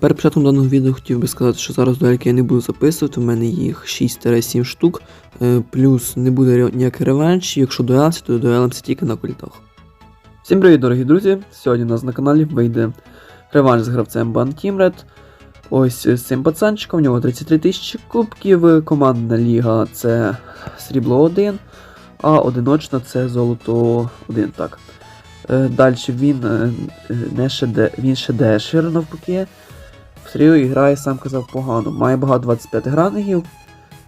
Перед початком даного відео хотів би сказати, що зараз дуельки я не буду записувати, у мене їх 6-7 штук, е, плюс не буде ніяких ревеншів, якщо дуелимося, то дуелимося тільки на культах. Всім привіт, дорогі друзі! Сьогодні у нас на каналі вийде реванш з гравцем Бан Тімред. Ось з цим пацанчиком, у нього 33 тисячі кубків, командна ліга це срібло 1, а одиночна це золото 1. Так. Далі він е, е, не шеде, він шедешер навпаки. Тріо грає, сам казав, погано. Має багато 25 гранигів.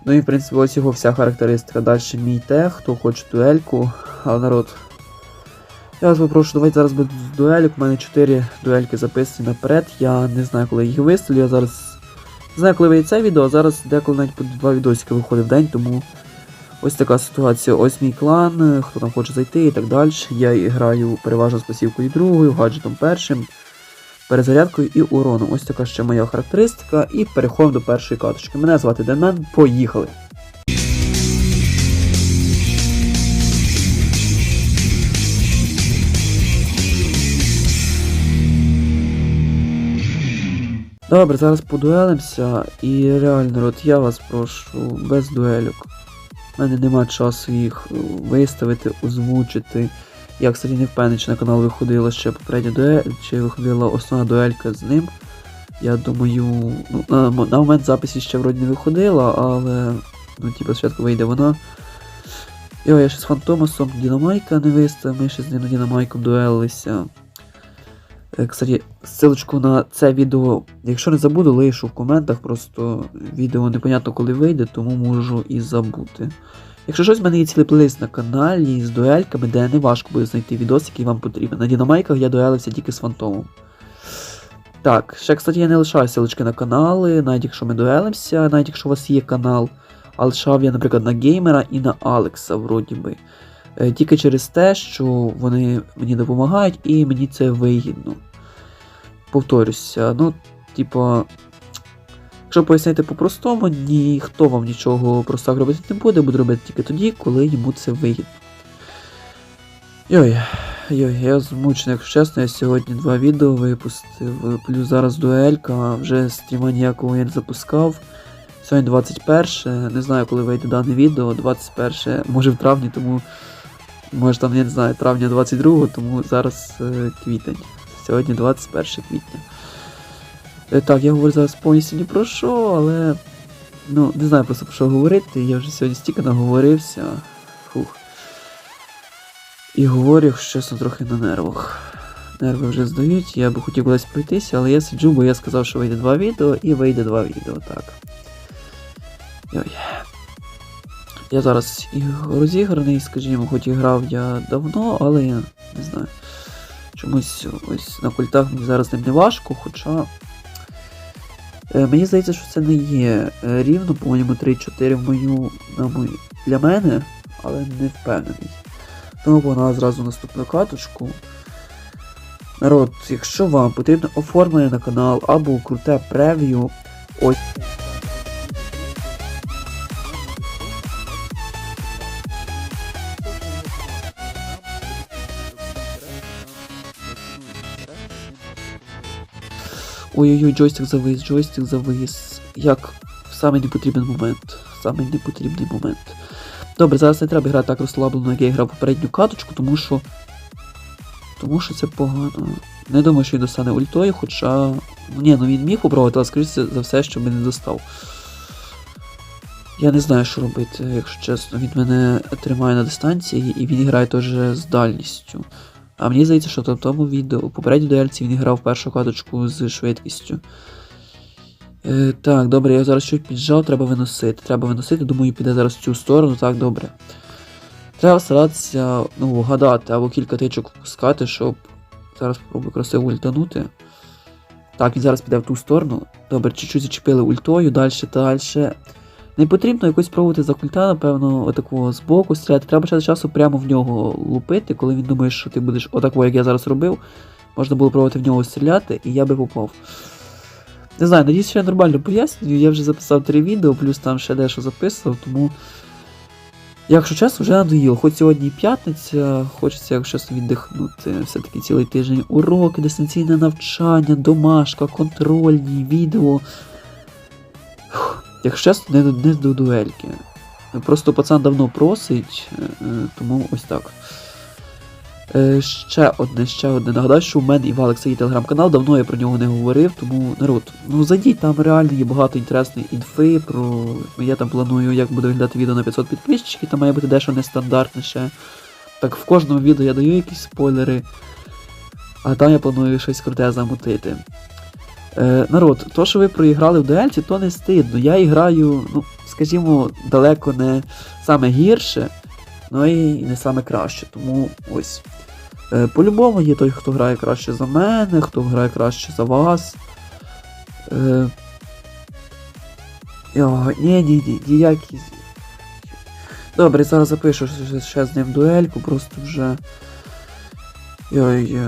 Ну і в принципі ось його вся характеристика. Далі мій тех, хто хоче дуельку. Але народ. Я вас попрошу, давайте зараз буде дуелік. У мене 4 дуельки записані наперед. Я не знаю, коли їх виставлю. Я зараз знаю, коли вийде це відео, а зараз деколи навіть по два відосики виходить в день, тому ось така ситуація. Ось мій клан, хто там хоче зайти і так далі. Я граю переважно з пасівкою другою, гаджетом першим перезарядкою і уроном. Ось така ще моя характеристика. І переходимо до першої каточки. Мене звати Демен. Поїхали! Добре, зараз подуелимося і реально, народ, я вас прошу, без дуельок. У мене нема часу їх е, виставити, озвучити. Я, кстати, не впевнений, чи на канал виходила ще попередня дуель, чи виходила основна дуелька з ним. Я думаю, ну, на, на момент записі ще вроді не виходила, але ну, типу, спочатку вийде вона. Йо, я ще з Фантомасом Дінамайка не виставив, ми ще з ним Дінамайком дуелилися. Е, Кстати, ссылочку на це відео, якщо не забуду, лишу в коментах, просто відео непонятно коли вийде, тому можу і забути. Якщо щось, в мене є цілий плейлист на каналі з дуельками, де не важко буде знайти відос, який вам потрібен. На дінамайках я дуелився тільки з фантомом. Так, ще, кстати, я не лишаю ссылочки на канали, навіть якщо ми дуелимося, навіть якщо у вас є канал. А лишав я, наприклад, на геймера і на Алекса, вроді би. Е, Тільки через те, що вони мені допомагають і мені це вигідно. Повторюся, ну, типа. Якщо пояснити по-простому, ніхто вам нічого просто так робити не буде, буде робити тільки тоді, коли йому це вигідно. Йой, йой, я змучений, якщо чесно, я сьогодні два відео випустив, плюс зараз дуелька, вже стріма ніякого я не запускав. Сьогодні 21, не знаю, коли вийде дане відео, 21, може в травні, тому. Може там, я не знаю, травня 22, тому зараз е, квітень. Сьогодні 21 квітня. Е, так, я говорю зараз повністю ні про що, але. Ну, не знаю просто про що говорити. Я вже сьогодні стільки наговорився. Фух. І говорю, якщо чесно, трохи на нервах. Нерви вже здають, я би хотів кудись пройтися, але я сиджу, бо я сказав, що вийде два відео, і вийде два відео, так. Йой. Я зараз розіграний, скажімо, хоч і грав я давно, але я не знаю. Чомусь ось на культах мені зараз ним не важко, хоча. Е, мені здається, що це не є е, рівно, по-моєму, 3-4 в мою, на мою, для мене, але не впевнений. Тому погнала зразу наступну каточку. Народ, якщо вам потрібно оформлення на канал або круте прев'ю, ось. Ой-ой-ой, джойстик завис, джойстик завис. Як в самий непотрібний момент. Самий непотрібний момент. Добре, зараз не треба грати так розслаблено, як я грав попередню каточку, тому що. Тому що це погано. Не думаю, що він достане ультою, хоча. Ні, ну він міг попробувати, але скоріше за все, що би не достав. Я не знаю, що робити, якщо чесно. Він мене тримає на дистанції і він грає теж з дальністю. А мені здається, що в тому відео, у попередній дуельці він грав першу каточку з швидкістю. Е, так, добре, я зараз чуть піджав, треба виносити. Треба виносити, думаю, піде зараз в цю сторону, так, добре. Треба старатися, ну, вгадати або кілька тичок пускати, щоб. Зараз спробую красиво ультанути. Так, він зараз піде в ту сторону. Добре, чуть-чуть зачепили ультою, далі, далі. Не потрібно якось пробувати за культа, напевно, отакого збоку стріляти. Треба час часу прямо в нього лупити, коли він думає, що ти будеш отакого, як я зараз робив. Можна було пробувати в нього стріляти, і я би попав. Не знаю, надіюсь, що я нормально пояснюю. Я вже записав три відео, плюс там ще дещо записував, тому Якщо чесно, вже надоїло. Хоч сьогодні п'ятниця, хочеться, якщо чесно, віддихнути. Все-таки цілий тиждень уроки, дистанційне навчання, домашка, контрольні, відео. Якщо чесно, не, до- не до дуельки. Просто пацан давно просить, е, е, тому ось так. Е, ще одне, ще одне. Нагадаю, що у мене і в Алекса є телеграм-канал, давно я про нього не говорив, тому народ, ну зайдіть, там реально є багато інтересної інфи про. Я там планую, як буде виглядати відео на 500 підписчиків, там має бути дещо нестандартніше. Так в кожному відео я даю якісь спойлери, а там я планую щось круте замутити. Е, народ, то, що ви проіграли в дуельці, то не стидно. Я граю, ну, скажімо, далеко не саме гірше, ну і не саме краще. Тому ось. Е, по-любому є той, хто грає краще за мене, хто грає краще за вас. Е, йо, ні, ні, ні, ніякі. Добре, зараз запишу ще з ним дуельку, просто вже. Йой.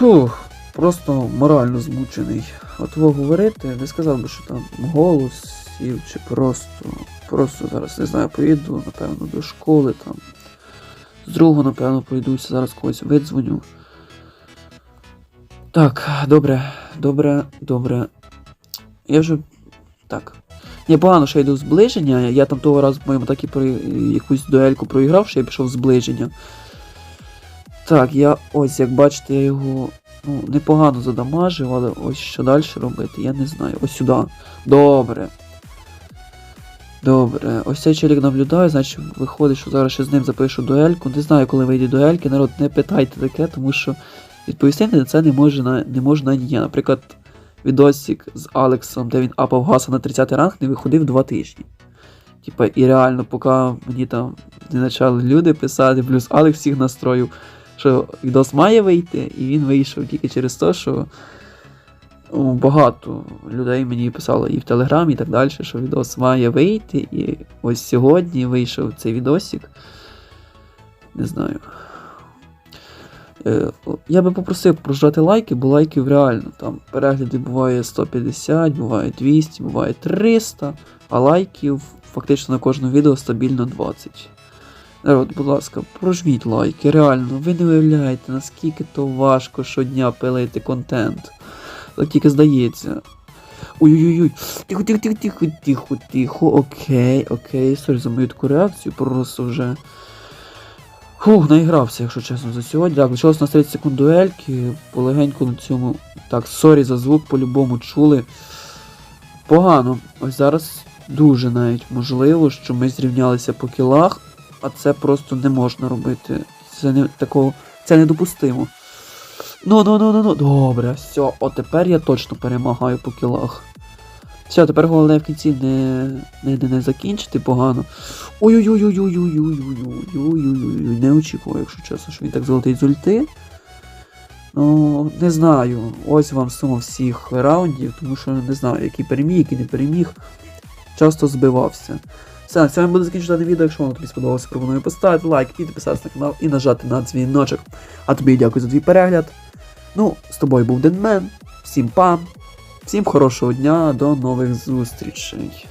Фух, просто морально змучений. От ви говорити, не сказав би, що там голос чи просто. Просто зараз не знаю, поїду, напевно, до школи там. З другого, напевно, пройдуся, зараз когось видзвоню. Так, добре, добре, добре. Я вже. Так. Ні, погано, що я йду в зближення. Я там того разу, по-моєму, так і про якусь дуельку проіграв, що я пішов в зближення. Так, я ось, як бачите, я його ну, непогано задамажив, але ось що далі робити, я не знаю. Ось сюди. Добре. Добре, ось цей челік наблюдає, значить виходить, що зараз ще з ним запишу дуельку. Не знаю, коли вийде дуельки, народ, не питайте таке, тому що відповісти на це не може на не можна ні. Наприклад, відосик з Алексом, де він апав гаса на 30 ранг, не виходив два тижні. Типа, і реально, поки мені там не почали люди писати, плюс Алекс всіх настроїв, що відос має вийти, і він вийшов тільки через те, що ну, багато людей мені писало і в Телеграмі, і так далі, що відос має вийти. І ось сьогодні вийшов цей відосик. Не знаю. Е, Я би попросив прожати лайки, бо лайків реально. Там перегляди буває 150, буває 200, буває 300, а лайків фактично на кожне відео стабільно 20. Народ, будь ласка, прожміть лайки, реально, ви не уявляєте, наскільки то важко щодня пилити контент. Так тільки здається. Ой-ой-ой, тихо, тихо, тихо, тихо, тихо, тихо, окей, окей, сорі за мою таку реакцію, просто вже. Фух, наігрався, якщо чесно, за сьогодні. Так, лишилось на 30 секунд дуельки, полегенько на цьому. Так, сорі за звук, по-любому чули. Погано. Ось зараз дуже навіть можливо, що ми зрівнялися по кілах, а це просто не можна робити. Це не такого. Це недопустимо. Ну, ну, ну, ну, ну. Добре, все, от тепер я точно перемагаю по кілах. Все, тепер головне в кінці не, не, не, закінчити погано. Ой-ой-ой-ой-ой-ой-ой-ой-ой-ой-ой-ой, не очікував, якщо чесно, що він так залетить з ульти. Ну, не знаю. Ось вам сума всіх раундів, тому що не знаю, який переміг, який не переміг. Часто збивався. Все, на цьому буде закінчувати відео. Якщо вам тобі сподобалося, пропоную поставити лайк, підписатися на канал і нажати на дзвіночок. А тобі дякую за твій перегляд. Ну, з тобою був Денмен. Всім пам, всім хорошого дня, до нових зустрічей.